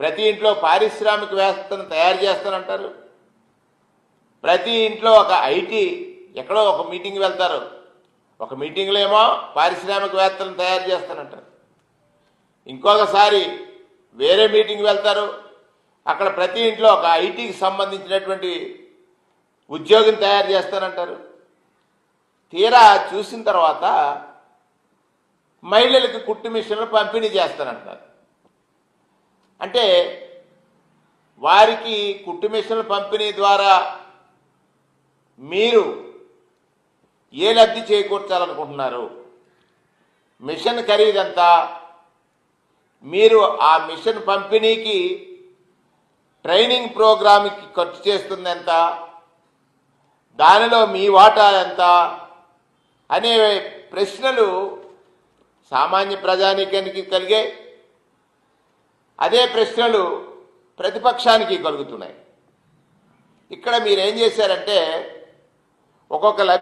ప్రతి ఇంట్లో పారిశ్రామిక వ్యవస్థను తయారు చేస్తానంటారు? ప్రతి ఇంట్లో ఒక ఐటీ ఎక్కడో ఒక మీటింగ్ వెళ్తారు. ఒక మీటింగ్లో ఏమో పారిశ్రామికవేత్తలను తయారు చేస్తానంటారు. ఇంకొకసారి వేరే మీటింగ్ వెళ్తారు. అక్కడ ప్రతి ఇంట్లో ఒక ఐటీకి సంబంధించినటువంటి ఉద్యోగిని తయారు చేస్తానంటారు. తీరా చూసిన తర్వాత మహిళలకు కుట్టు మిషన్లు పంపిణీ చేస్తానంటారు. అంటే వారికి కుట్టు మిషన్ల పంపిణీ ద్వారా మీరు ఏ లబ్ధి చేకూర్చాలనుకుంటున్నారు? మిషన్ ఖరీదంతా మీరు ఆ మిషన్ పంపిణీకి ట్రైనింగ్ ప్రోగ్రామ్కి ఖర్చు చేస్తుంది ఎంత? దానిలో మీ వాటా ఎంత? అనే ప్రశ్నలు సామాన్య ప్రజానీకానికి కలిగే అదే ప్రశ్నలు ప్రతిపక్షానికి కలుగుతున్నాయి. ఇక్కడ మీరేం చేశారంటే ఒక్కొక్క